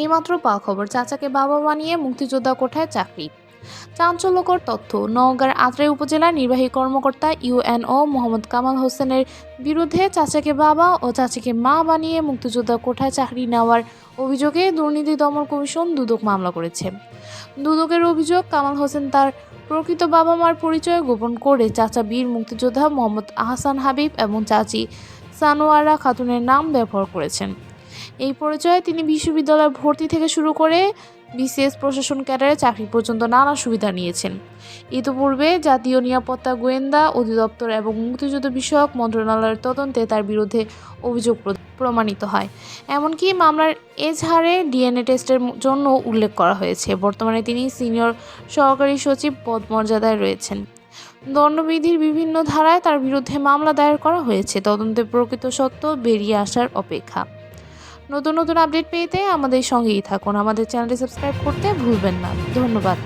এইমাত্র পাওয়া খবর, চাচাকে বাবা বানিয়ে মুক্তিযোদ্ধা কোঠায় চাকরি। চাঞ্চল্যকর তথ্য, নওগাঁর আত্রাই উপজেলার নির্বাহী কর্মকর্তা ইউএনও মোহাম্মদ কামাল হোসেনের বিরুদ্ধে চাচাকে বাবা ও চাচিকে মা বানিয়ে মুক্তিযোদ্ধা কোঠায় চাকরি নেওয়ার অভিযোগে দুর্নীতি দমন কমিশন দুদক মামলা করেছে। দুদকের অভিযোগ, কামাল হোসেন তার প্রকৃত বাবা মার পরিচয় গোপন করে চাচা বীর মুক্তিযোদ্ধা মোহাম্মদ আহসান হাবিব এবং চাচি সানোয়ারা খাতুনের নাম ব্যবহার করেছেন। এই পরিচয়ে তিনি বিশ্ববিদ্যালয় ভর্তি থেকে শুরু করে বিসিএস প্রশাসন ক্যাডারে চাকরি পর্যন্ত নানা সুবিধা নিয়েছেন। ইতিপূর্বে জাতীয় নিরাপত্তা গোয়েন্দা অধিদপ্তর এবং মুক্তিযুদ্ধ বিষয়ক মন্ত্রণালয়ের তদন্তে তার বিরুদ্ধে অভিযোগ প্র- প্রমাণিত হয়। এমনকি মামলার এজহারে ডিএনএ টেস্টের জন্য উল্লেখ করা হয়েছে। বর্তমানে তিনি সিনিয়র সহকারী সচিব পদমর্যাদায় রয়েছেন। দণ্ডবিধির বিভিন্ন ধারায় তার বিরুদ্ধে মামলা দায়ের করা হয়েছে। তদন্তে প্রকৃত সত্য বেরিয়ে আসার অপেক্ষা। নতুন নতুন আপডেট পেতে আমাদের সঙ্গেই থাকুন। আমাদের চ্যানেলটি সাবস্ক্রাইব করতে ভুলবেন না। ধন্যবাদ।